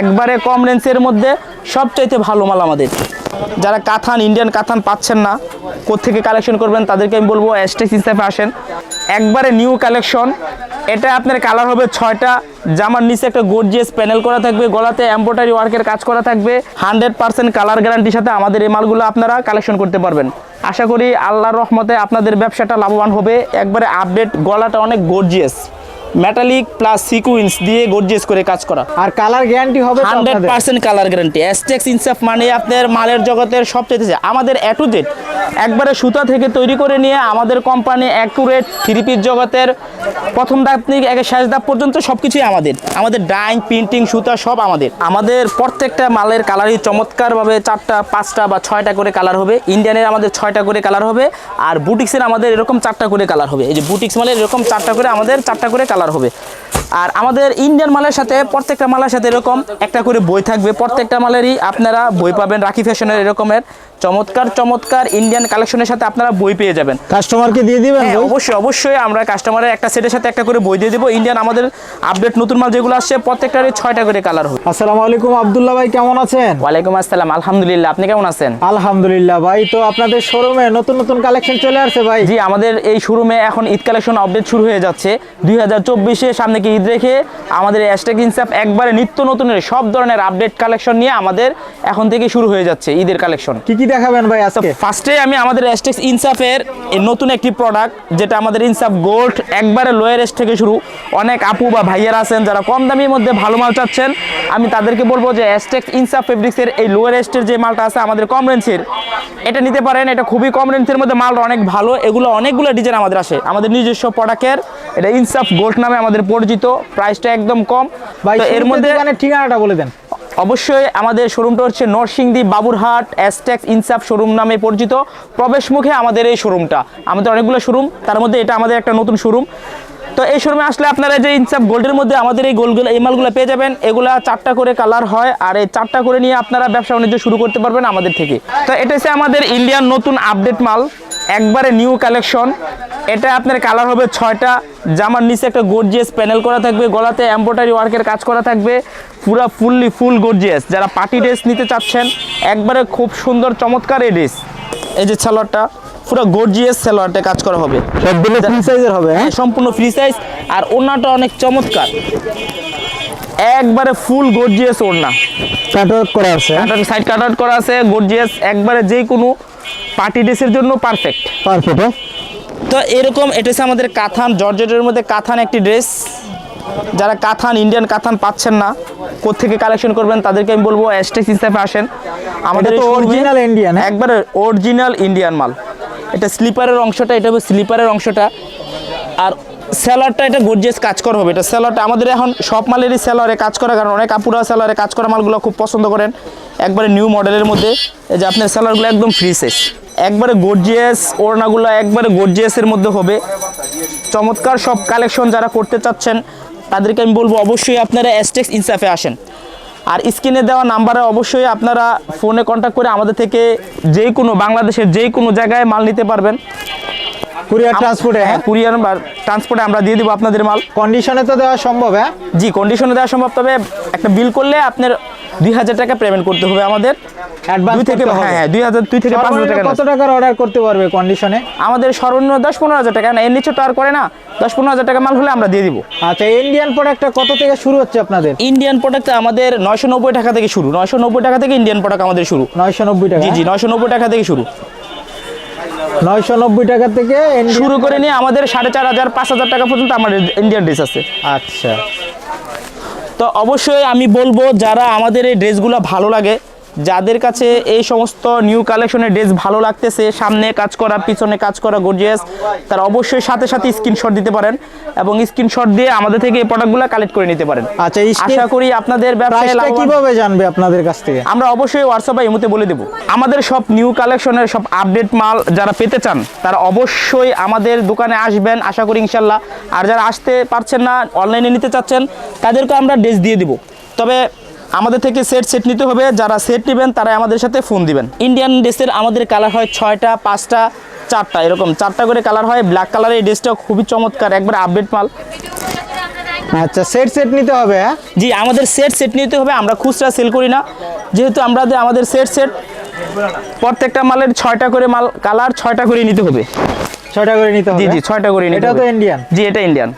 একবারে কম রেঞ্জের মধ্যে সবচাইতে ভালো মাল আমাদের। যারা কাথান ইন্ডিয়ান কাথান পাচ্ছেন না, কোত্থেকে কালেকশন করবেন তাদেরকে আমি বলব অ্যাস্টেক্স হিসাবে আসেন। একবারে নিউ কালেকশন এটা আপনার কালার হবে ছয়টা, জামার নিচে একটা গর্জিয়াস প্যানেল করা থাকবে, গলাতে এম্ব্রয়ডারি ওয়ার্কের কাজ করা থাকবে। হান্ড্রেড পার্সেন্ট কালার গ্যারান্টির সাথে আমাদের এই মালগুলো আপনারা কালেকশন করতে পারবেন। আশা করি আল্লাহর রহমতে আপনাদের ব্যবসাটা লাভবান হবে। একবারে আপডেট গলাটা অনেক গর্জিয়াস মেটালিক প্লাস সিকুইন্স দিয়ে গর্জিয়াস করে কাজ করা। আর কালার গ্যারান্টি হবে তো হান্ড্রেড আপনাদের? পার্সেন্ট কালার গ্যারান্টি অ্যাস্টেক্স ইনসাফ মানে আপনার মালের জগতের সবচেয়ে আমাদের এ টু জেড একবারে সুতা থেকে তৈরি করে নিয়ে আমাদের কোম্পানি অ্যাকুরেট থ্রি পিস জগতের প্রথম ধাপ থেকে একে শেষ দাপ পর্যন্ত সব কিছুই আমাদের। আমাদের ডাইং প্রিন্টিং সুতা সব আমাদের। আমাদের প্রত্যেকটা মালের কালারই চমৎকারভাবে চারটা পাঁচটা বা ছয়টা করে কালার হবে। ইন্ডিয়ানের আমাদের ছয়টা করে কালার হবে। আর বুটিক্সের আমাদের এরকম চারটা করে কালার হবে। এই যে বুটিক্স মালের এরকম চারটা করে আমাদের চারটা করে কালার হবে। আর আমাদের ইন্ডিয়ান মালের সাথে প্রত্যেকটা মালের সাথে এরকম একটা করে বই থাকবে। প্রত্যেকটা মালেরই আপনারা বই পাবেন রাখি ফ্যাশনের এরকমের। চমৎকার চমৎকার ইন্ডিয়ান কালেকশনের সাথে আপনারা বই পেয়ে যাবেন। কাস্টমারকে দিয়ে দিবেন হ্যাঁ অবশ্যই অবশ্যই আমরা কাস্টমারের একটা সেটের সাথে একটা করে বই দিয়ে দেবো। ইন্ডিয়ান আমাদের আপডেট নতুন মাল যেগুলো আসছে প্রত্যেকটারই ছয়টা করে কালার হবে। আসসালামু আলাইকুম আব্দুল্লাহ ভাই কেমন আছেন? ওয়ালাইকুম আসসালাম আলহামদুলিল্লাহ। আপনি কেমন আছেন? আলহামদুলিল্লাহ ভাই তো আপনাদের শোরুমে নতুন নতুন কালেকশন চলে আসছে ভাই? জি আমাদের এই শোরুমে এখন ঈদ কালেকশন আপডেট শুরু হয়ে যাচ্ছে। দুই হাজার চব্বিশে সামনে কি ঈদ রেখে আমাদের অ্যাস্টেক ইনসাপ একবারে নিত্য নতুনের সব ধরনের আপডেট কালেকশন নিয়ে আমাদের এখন থেকে শুরু হয়ে যাচ্ছে ঈদের কালেকশন কি কি দেখাবেন ভাই আজকে। ফার্স্টে আমি আমাদের অ্যাস্টেক্স ইনসাফের এই নতুন একটি প্রোডাক্ট যেটা আমাদের ইনসাফ গোল্ড একবারে লোয়ার রেস্ট থেকে শুরু। অনেক আপু বা ভাইয়ারা আছেন যারা কম দামের মধ্যে ভালো মাল চাচ্ছেন। আমি তাদেরকে বলব যে অ্যাস্টেক্স ইনসাফ ফেব্রিক্সের এই লোয়ার রেস্টের যে মালটা আছে আমাদের কম রেঞ্জের এটা নিতে পারেন। এটা খুবই কম রেঞ্জের মধ্যে মালটা অনেক ভালো। এগুলো অনেকগুলো ডিজাইন আমাদের আসে। আমাদের নিজস্ব প্রোডাক্টের এটা ইনসাফ গোল্ড নামে আমাদের পরিচিত। প্রাইসটা একদম কম। ভাই এর মধ্যে ঠিকানাটা বলে দেন। অবশ্যই আমাদের শোরুমটা হচ্ছে নরসিংদী বাবুরহাট অ্যাস্টেক্স ইনসাফ শোরুম নামে পরিচিত। প্রবেশ মুখে আমাদের এই শোরুমটা। আমাদের অনেকগুলো শোরুম, তার মধ্যে এটা আমাদের একটা নতুন শোরুম। তো এই শোরুমে আসলে আপনারা যে ইনসাফ গোল্ডের মধ্যে আমাদের এই গোলগুলো এই মালগুলো পেয়ে যাবেন, এগুলা চারটা করে কালার হয়, আর এই চারটা করে নিয়ে আপনারা ব্যবসা বাণিজ্য শুরু করতে পারবেন আমাদের থেকে। তো এটা হচ্ছে আমাদের ইন্ডিয়ান নতুন আপডেট মাল। একবারে নিউ কালেকশন এটা আপনার কালার হবে ছয়টা। জামার নিচে একটা গর্জিয়াস প্যানেল করা থাকবে। গলাতে এম্ব্রয়ডারি ওয়ার্কের কাজ করা থাকবে। পুরা ফুললি ফুল গর্জিয়াস যারা পার্টি ড্রেস নিতে চাচ্ছেন একবারে খুব সুন্দর চমৎকার এই ড্রেস এই যে সালোয়ারটা পুরো গর্জিয়াস সালোয়ারটা কাজ করা হবে। সবগুলো ফ্রি সাইজের হবে হ্যাঁ? হ্যাঁ সম্পূর্ণ ফ্রি সাইজ আর ওড়নাটা অনেক চমৎকার। একবারে ফুল গর্জিয়াস ওড়না। কাটওয়ার্ক করা আছে। সাইড কাট আউট করা আছে গর্জিয়াস একবারে যে কোনো পার্টি ড্রেসের জন্য পারফেক্ট পারফেক্ট হ্যাঁ? তো এরকম এটা হচ্ছে আমাদের কাথান জর্জেটের মধ্যে কাথান একটি ড্রেস। যারা কাথান ইন্ডিয়ান কাথান পাচ্ছেন না কোত্থেকে কালেকশন করবেন তাদেরকে আমি বলব অ্যাস্টেক্স হিসাবে আসেন। আমাদের তো Indian, হ্যাঁ? একবারে অরিজিনাল ইন্ডিয়ান মাল। এটা স্লিপারের অংশটা এটা হবে স্লিপারের অংশটা। আর স্যালারটা এটা গর্জিয়াস কাজ করা হবে। এটা স্যালারটা আমাদের এখন সব মালেরই স্যালারে কাজ করা কারণ অনেক আপুরা স্যালারে কাজ করা মালগুলো খুব পছন্দ করেন। একবারে নিউ মডেলের মধ্যে এই যে আপনার স্যালারগুলো একদম ফ্রি সাইজ একবারে গর্জিয়াস ওড়নাগুলো একবারে গর্জিয়াসের মধ্যে হবে। চমৎকার সব কালেকশন যারা করতে চাচ্ছেন তাদেরকে আমি বলব অবশ্যই আপনারা অ্যাস্টেক্স ইনসাফে আসেন। আর স্ক্রিনে দেওয়া নাম্বারে অবশ্যই আপনারা ফোনে কন্ট্যাক্ট করে আমাদের থেকে যে কোনো বাংলাদেশের যে কোনো জায়গায় মাল নিতে পারবেন। কুরিয়ার ট্রান্সপোর্টে হ্যাঁ? হ্যাঁ কুরিয়ার বা ট্রান্সপোর্টে আমরা দিয়ে দিব আপনাদের মাল। কন্ডিশনে তো দেওয়া সম্ভব হ্যাঁ? জি কন্ডিশনে দেওয়া সম্ভব তবে একটা বিল করলে আপনার দুই হাজার টাকা পেমেন্ট করতে হবে আমাদের। অ্যাডভান্স দুই থেকে হ্যাঁ হ্যাঁ দুই হাজার দুই থেকে পাঁচ হাজার টাকা কত টাকার অর্ডার করতে পারবে কন্ডিশনে আমাদের সর্বনিম্ন দশ পনেরো হাজার টাকা। না এর নিচে তো আর করে না। দশ পনেরো হাজার টাকা মাল হলে আমরা দিয়ে দিব। আচ্ছা ইন্ডিয়ান প্রোডাক্টটা কত থেকে শুরু হচ্ছে আপনাদের? ইন্ডিয়ান আমাদের নয়শো নব্বই টাকা থেকে শুরু। নয়শো নব্বই টাকা থেকে ইন্ডিয়ান প্রোডাক্ট আমাদের শুরু। নয়শো নব্বই টাকা? জি জি নয়শো নব্বই টাকা থেকে শুরু। নয়শো নব্বই টাকা থেকে শুরু করে নিয়ে আমাদের সাড়ে চার হাজার পাঁচ হাজার টাকা পর্যন্ত আমাদের ইন্ডিয়ান ড্রেস আছে। আচ্ছা। তো অবশ্যই আমি বলব যারা আমাদের এই ড্রেসগুলো ভালো লাগে যাদের কাছে এই সমস্ত নিউ কালেকশনের ড্রেস ভালো লাগতেছে সামনে কাজ করা পিছনে কাজ করা গর্জিয়াস তারা অবশ্যই সাথে সাথে স্ক্রিনশট দিতে পারেন এবং স্ক্রিনশট দিয়ে আমাদের থেকে এই প্রোডাক্টগুলো কালেক্ট করে নিতে পারেন। আচ্ছা আশা করি আপনাদের ব্যবসায় কীভাবে জানবে আপনাদের কাছ থেকে? আমরা অবশ্যই হোয়াটসঅ্যাপ বা ইমোতে বলে দেবো। আমাদের সব নিউ কালেকশনের সব আপডেট মাল যারা পেতে চান তারা অবশ্যই আমাদের দোকানে আসবেন আশা করি ইনশাল্লাহ। আর যারা আসতে পারছেন না অনলাইনে নিতে চাচ্ছেন তাদেরকে আমরা ড্রেস দিয়ে দিব। তবে আমাদের থেকে সেট সেট নিতে হবে। যারা সেট নেবেন তারা আমাদের সাথে ফোন দিবেন। ইন্ডিয়ান ড্রেসের আমাদের কালার হয় ছয়টা পাঁচটা চারটা এরকম। চারটা করে কালার হয়। ব্ল্যাক কালারের এই ড্রেসটা খুবই চমৎকার একবার আপডেট মাল। আচ্ছা সেট সেট নিতে হবে হ্যাঁ? জি আমাদের সেট সেট নিতে হবে। আমরা খুচরা সেল করি না। যেহেতু আমরা আমাদের সেট সেট প্রত্যেকটা মালের ছয়টা করে মাল কালার ছয়টা করে নিতে হবে। ছয়টা করে নিতে হবে জি জি ছয়টা করে নিতে এটা তো ইন্ডিয়ান জি এটা ইন্ডিয়ান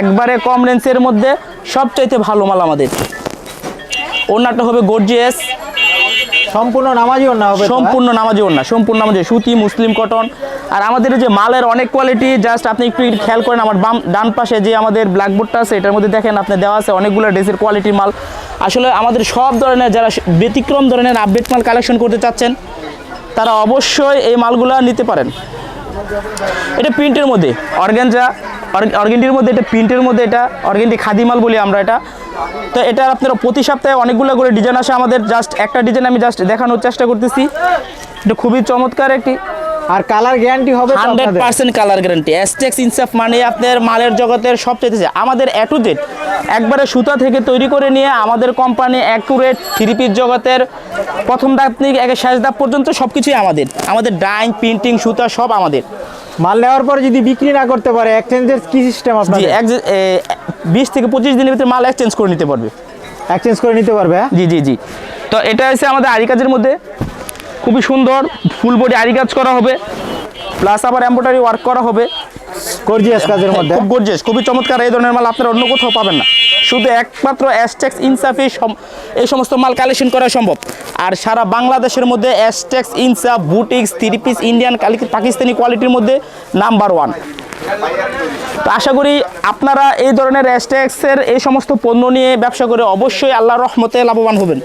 একবারে কম রেঞ্জের মধ্যে সবচাইতে ভালো মাল আমাদের। ওনারটা হবে গর্জিয়াস সম্পূর্ণ নামাজি না হবে? সম্পূর্ণ নামাজি ওড়না সম্পূর্ণ নামাজি সুতি মুসলিম কটন আর আমাদের যে মালের অনেক কোয়ালিটি জাস্ট আপনি একটু একটু খেয়াল করেন আমার বাম ডান পাশে যে আমাদের ব্ল্যাকবোর্ডটা আছে এটার মধ্যে দেখেন আপনি দেওয়া আছে অনেকগুলো ড্রেসের কোয়ালিটির মাল। আসলে আমাদের সব ধরনের যারা ব্যতিক্রম ধরনের আপডেট মাল কালেকশন করতে চাচ্ছেন তারা অবশ্যই এই মালগুলো নিতে পারেন। এটা প্রিন্টের মধ্যে অর্গ্যানজা অর্গেন্ডির মধ্যে এটা প্রিন্টের মধ্যে এটা অর্গেন্ডি খাদিমাল বলি আমরা এটা। তো এটা আপনারা প্রতি সপ্তাহে অনেকগুলো করে ডিজাইন আসে আমাদের। জাস্ট একটা ডিজাইন আমি জাস্ট দেখানোর চেষ্টা করতেছি। এটা খুবই চমৎকার একটি। আর কালার গ্যারান্টি হবে তো হান্ড্রেড আপনাদের? Percent colour guarantee. এসটেক্স ইনসাফ মানে আপনার মালের জগতের সব চাইতেছে আমাদের এ টু জেড একবারে সুতা থেকে তৈরি করে নিয়ে আমাদের কোম্পানি অ্যাকুরেট থ্রি পিস জগতের প্রথম ধাপ থেকে একে শেষ ধাপ পর্যন্ত সব কিছুই আমাদের। আমাদের ডাইং প্রিন্টিং সুতা সব আমাদের। মাল নেওয়ার পরে যদি বিক্রি না করতে পারে এক্সচেঞ্জের কি সিস্টেম জি আপনাদের বিশ থেকে পঁচিশ দিনের ভিতরে মাল এক্সচেঞ্জ করে নিতে পারবে। এক্সচেঞ্জ করে নিতে পারবে হ্যাঁ? জি জি জি। তো এটা হচ্ছে আমাদের আরি কাজের মধ্যে। খুবই সুন্দর ফুল বডি আরি কাজ করা হবে। প্লাস আবার এম্ব্রয়ডারি ওয়ার্ক করা হবে। গর্জিয়াস কাজের মধ্যে। খুব গর্জিয়াস খুবই চমৎকার। এই ধরনের মাল আপনারা অন্য কোথাও পাবেন না। শুধু একমাত্র অ্যাস্টেক্স ইনসাফে এই সমস্ত মাল কালেকশন করা সম্ভব। আর সারা বাংলাদেশের মধ্যে অ্যাস্টেক্স ইনসাফ boutiques three piece Indian Pakistani কোয়ালিটির মধ্যে নাম্বার ওয়ান তো আশা করি আপনারা এই ধরনের অ্যাস্টেক্সের এই সমস্ত পণ্য নিয়ে ব্যবসা করে অবশ্যই আল্লাহ রহমতে লাভবান হবেন।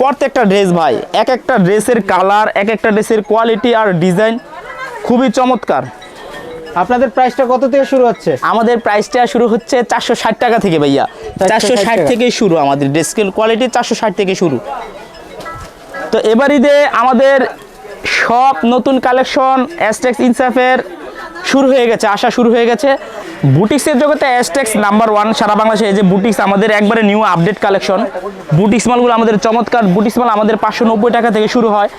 প্রত্যেকটা ড্রেস ভাই, এক একটা ড্রেসের কালার এক একটা ড্রেসের কোয়ালিটি আর ডিজাইন খুবই চমৎকার। আপনাদের প্রাইসটা কত থেকে শুরু হচ্ছে? আমাদের প্রাইসটা শুরু হচ্ছে চারশো ষাট টাকা থেকে ভাইয়া। চারশো ষাট থেকেই থেকে শুরু আমাদের ডেস্কেল কোয়ালিটি চারশো ষাট থেকে শুরু। তো এবার ঈদে আমাদের সব নতুন কালেকশন অ্যাস্টেক্স ইনসাফের শুরু হয়ে গেছে আসা শুরু হয়ে গেছে। বুটিক্সের জগতে অ্যাস্টেক্স নাম্বার ওয়ান সারা বাংলাদেশে যে বুটিক্স আমাদের একবারে নিউ আপডেট কালেকশন বুটিক্স মালগুলো আমাদের চমৎকার, বুটিক্স মাল আমাদের পাঁচশো নব্বই টাকা থেকে শুরু হয়।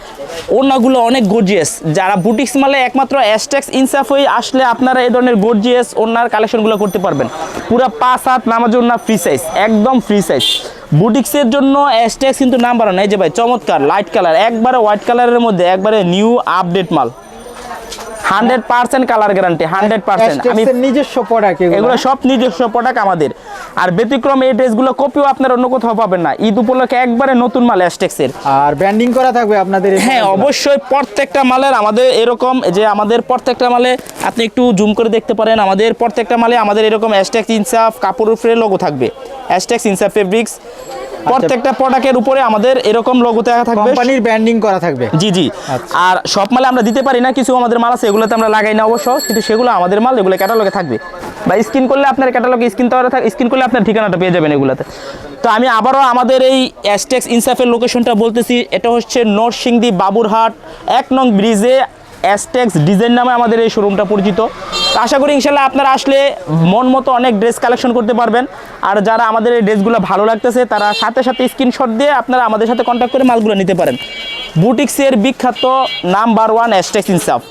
ওনাগুলো অনেক গর্জিয়াস যারা বুটিক্স মালে একমাত্র অ্যাস্টেক্স ইনসাফ হয়ে আসলে আপনারা এই ধরনের গর্জিয়াস ওনার কালেকশনগুলো করতে পারবেন। পুরো পাঁচ হাত নামার জন্য ফ্রি সাইজ একদম ফ্রি সাইজ বুটিক্সের জন্য অ্যাস্টেক্স কিন্তু নাম্বার ওয়ান এই যে ভাই, চমৎকার লাইট কালার একবারে হোয়াইট কালারের মধ্যে একবারে নিউ আপডেট মাল। Hundred percent colour guarantee hundred percent. আমি নিজস্ব প্রোডাক্ট এগুলো। সব নিজস্ব প্রোডাক্ট আমাদের। আর ব্যতিক্রম এই ড্রেসগুলো কপিও আপনার অন্য কোথাও পাবেন না। ঈদ উপলক্ষে একবারে নতুন মাল অ্যাস্টেক্সের আর ব্র্যান্ডিং করা থাকবে আপনাদের হ্যাঁ অবশ্যই প্রত্যেকটা মালের আমাদের এরকম যে আমাদের প্রত্যেকটা মালে আপনি একটু জুম করে দেখতে পারেন আমাদের প্রত্যেকটা মালে আমাদের এরকম অ্যাস্টেক্স ইনসাফ কাপড় উপরে লোগো থাকবে। অ্যাস্টেক্স ইনসাফ ফেব্রিক্স প্রত্যেকটা প্রোডাক্টের উপরে আমাদের এরকম লোগো দেওয়া থাকবে। কোম্পানির ব্র্যান্ডিং করা থাকবে। জি জি। আচ্ছা। আর সব মালে আমরা দিতে পারি না কিছু আমাদের মাল আছে এগুলোতে আমরা লাগাই না অবশ্য কিন্তু সেগুলো আমাদের মাল এগুলো ক্যাটালগে থাকবে। বা স্ক্রিন করলে আপনার ক্যাটালগে স্ক্রিন তো স্ক্রিন করলে আপনার ঠিকানাটা পেয়ে যাবেন এগুলোতে। তো আমি আবারও আমাদের এই অ্যাস্টেক্স ইনসাফের লোকেশনটা বলতেছি এটা হচ্ছে নরসিংদী বাবুরহাট এক নং ব্রিজে অ্যাস্টেক্স ডিজাইন নামে আমাদের এই শোরুমটা পরিচিত। তো আশা করি ইনশাল্লাহ আপনারা আসলে মন মতো অনেক ড্রেস কালেকশন করতে পারবেন। আর যারা আমাদের এই ড্রেসগুলো ভালো লাগতেছে, তারা সাথে সাথে স্ক্রিনশট দিয়ে আপনারা আমাদের সাথে কন্ট্যাক্ট করে মালগুলো নিতে পারেন। বুটিক্সের বিখ্যাত number one Astex Insaf.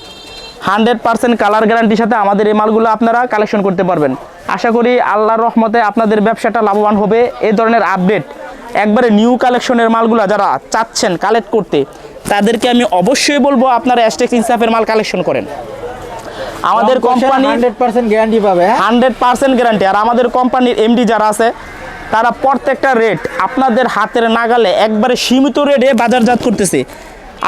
Hundred percent colour গ্যারান্টির সাথে আমাদের এই মালগুলো আপনারা কালেকশন করতে পারবেন। আশা করি আল্লাহর রহমতে আপনাদের ব্যবসাটা লাভবান হবে। এই ধরনের আপডেট একবারে নিউ কালেকশনের মালগুলো যারা চাচ্ছেন কালেক্ট করতে, তাদেরকে আমি অবশ্যই বলব আপনারা অ্যাস্টেক্স ইনসাফের মাল কালেকশন করেন। আমাদের কোম্পানি হান্ড্রেড পার্সেন্ট গ্যারান্টি পাবে হ্যাঁ? হান্ড্রেড পার্সেন্ট গ্যারান্টি আর আমাদের কোম্পানির এমডি যারা আছে তারা প্রত্যেকটা রেট আপনাদের হাতের নাগালে একবারে সীমিত রেটে বাজারজাত করতেছে।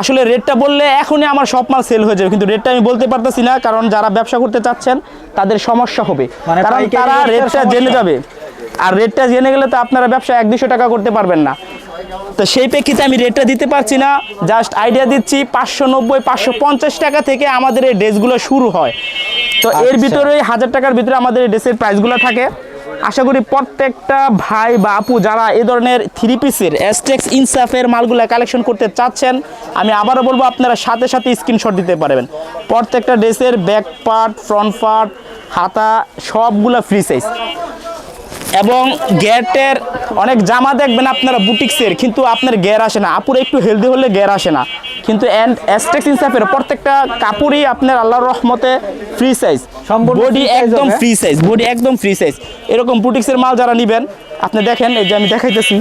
আসলে রেটটা বললে এখনই আমার সব মাল সেল হয়ে যাবে কিন্তু রেটটা আমি বলতে পারতেছি না কারণ যারা ব্যবসা করতে চাচ্ছেন তাদের সমস্যা হবে। মানে কারণ তারা রেটটা জেনে যাবে। আর রেটটা জেনে গেলে তো আপনারা ব্যবসা এক দুশো টাকা করতে পারবেন না। তো সেই প্রেক্ষিতে আমি রেটটা দিতে পারছি না জাস্ট আইডিয়া দিচ্ছি পাঁচশো নব্বই পাঁচশো পঞ্চাশ টাকা থেকে আমাদের এই ড্রেসগুলো শুরু হয়। তো এর আচ্ছা। ভিতরে হাজার টাকার ভিতরে আমাদের এই ড্রেসের প্রাইসগুলো থাকে। আশা করি প্রত্যেকটা ভাই বা আপু যারা এ ধরনের থ্রি পিসের অ্যাস্টেক্স ইনসাফের মালগুলো কালেকশন করতে চাচ্ছেন আমি আবারও বলব আপনারা সাথে সাথে স্ক্রিনশট দিতে পারবেন। প্রত্যেকটা ড্রেসের ব্যাক পার্ট ফ্রন্ট পার্ট হাতা সবগুলো ফ্রি সাইজ এবং গ্যাটের অনেক জামা দেখবেন আপনারা বুটিক্সের কিন্তু আপনার গ্যার আসে না। আপুর একটু হেলদি হলে গ্যার আসে না। কিন্তু অ্যান্ড অ্যাস্টেক্স ইনসাফের প্রত্যেকটা কাপড়ই আপনার আল্লাহর রহমতে ফ্রি সাইজ বডি একদম ফ্রি সাইজ বডি একদম ফ্রি সাইজ এরকম বুটিক্সের মাল যারা নেবেন আপনি দেখেন এই যে আমি দেখাইতেছি।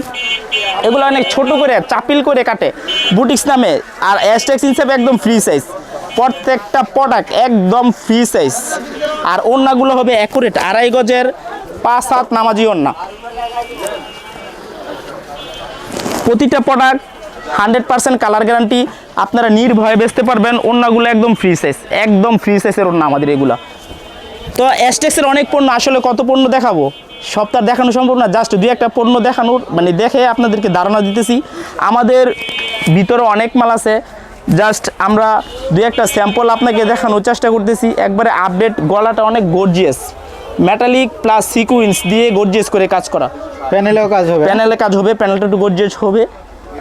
এগুলো অনেক ছোট করে চাপিল করে কাটে। বুটিক্স নামে আর অ্যাস্টেক্স হিসেবে একদম ফ্রি সাইজ প্রত্যেকটা প্রোডাক্ট একদম ফ্রি সাইজ আর অন্যগুলো হবে অ্যাকুরেট আড়াই গজের পাঁচ হাত নামাজি ওড়না প্রতিটা product hundred percent colour guarantee আপনারা নির্ভয়ে বেচতে পারবেন ওড়নাগুলো একদম ফ্রি সাইজ একদম ফ্রি সাইজের ওড়না আমাদের এগুলা। তো অ্যাস্টেক্সের অনেক পণ্য, আসলে কত পণ্য দেখাবো? সপ্তাহ দেখানো সম্ভব না জাস্ট দুই একটা পণ্য দেখানোর মানে দেখে আপনাদেরকে ধারণা দিতেছি। আমাদের ভিতরে অনেক মাল আছে জাস্ট আমরা দুই একটা স্যাম্পল আপনাকে দেখানোর চেষ্টা করতেছি। একবারে আপডেট গলাটা অনেক গর্জিয়াস মেটালিক প্লাস সিকুইন্স দিয়ে গর্জিয়াস করে কাজ করা। প্যানেলেও কাজ হবে। প্যানেলে কাজ হবে প্যানেলটা একটু গর্জিয়াস হবে।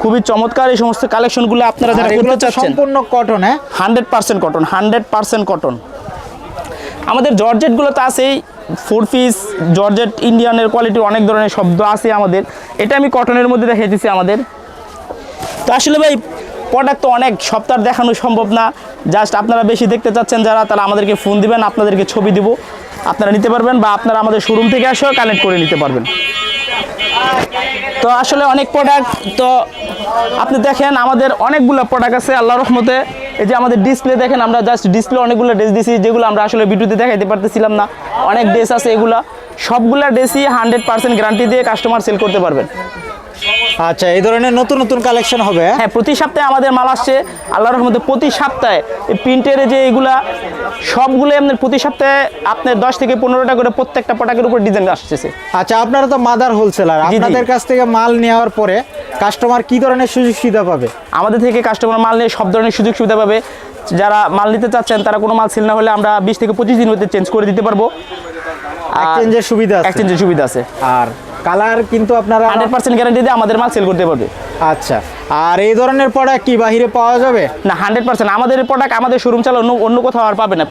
খুবই চমৎকার এই সমস্ত কালেকশনগুলো আপনারা যারা করতে চাচ্ছেন। সম্পূর্ণ কটন হ্যাঁ? Hundred percent cotton hundred percent cotton আমাদের জর্জেটগুলো তো আছেই ফোর পিস জর্জেট ইন্ডিয়ানের কোয়ালিটি অনেক ধরনের শব্দ আছে আমাদের। এটা আমি কটনের মধ্যে দেখে দিচ্ছি আমাদের। তো আসলে ভাই প্রোডাক্ট তো অনেক সপ্তাহ দেখানো সম্ভব না। জাস্ট আপনারা বেশি দেখতে চাচ্ছেন যারা তারা আমাদেরকে ফোন দিবেন আপনাদেরকে ছবি দিব। আপনারা নিতে পারবেন বা আপনারা আমাদের শোরুম থেকে এসেও কালেক্ট করে নিতে পারবেন। তো আসলে অনেক প্রোডাক্ট তো আপনি দেখেন আমাদের অনেকগুলো প্রোডাক্ট আছে আল্লাহ রহমতে। এই যে আমাদের ডিসপ্লে দেখেন, আমরা জাস্ট ডিসপ্লে অনেকগুলো ড্রেস দিছি, যেগুলো আমরা আসলে ভিডিওতে দেখাইতে পারতেছিলাম না। অনেক ড্রেস আছে এগুলা। সবগুলা ড্রেসই হান্ড্রেড পার্সেন্ট গ্যারান্টি দিয়ে কাস্টমার সেল করতে পারবেন। আচ্ছা এই ধরনের নতুন নতুন কালেকশন হবে হ্যাঁ? হ্যাঁ প্রতি সপ্তাহে আমাদের মাল আসছে। আল্লাহ রহমতে প্রতি সপ্তাহে এই প্রিন্টের যে এগুলা সবগুলো আপনার প্রতি সপ্তাহে আপনার দশ থেকে পনেরোটা করে প্রত্যেকটা প্রোডাক্টের উপর ডিজাইন আসতেছে। আচ্ছা আপনারা তো মাদার হোলসেলার আপনাদের কাছ থেকে মাল নেওয়ার পরে কাস্টমার কি ধরনের সুযোগ সুবিধা পাবে? আমাদের থেকে কাস্টমার মাল নিয়ে সব ধরনের সুযোগ সুবিধা পাবে। যারা মাল নিতে চাচ্ছেন তারা কোনো মাল সেল না হলে আমরা বিশ থেকে পঁচিশ দিন মধ্যে চেঞ্জ করে দিতে পারব। এক্সচেঞ্জের সুবিধা আছে। এক্সচেঞ্জের সুবিধা আছে। আর কালার কিন্তু আপনারা হান্ড্রেড পার্সেন্ট গ্যারান্টি দিয়ে আমাদের মাল সেল করতে পারবে। আচ্ছা আর এই ধরনের প্রোডাক্ট কি বাহিরে পাওয়া যাবে? না হান্ড্রেড পার্সেন্ট। আমাদের প্রোডাক্ট আমাদের শোরুম চালা অন্য অন্য কোথাও আর পাবে না।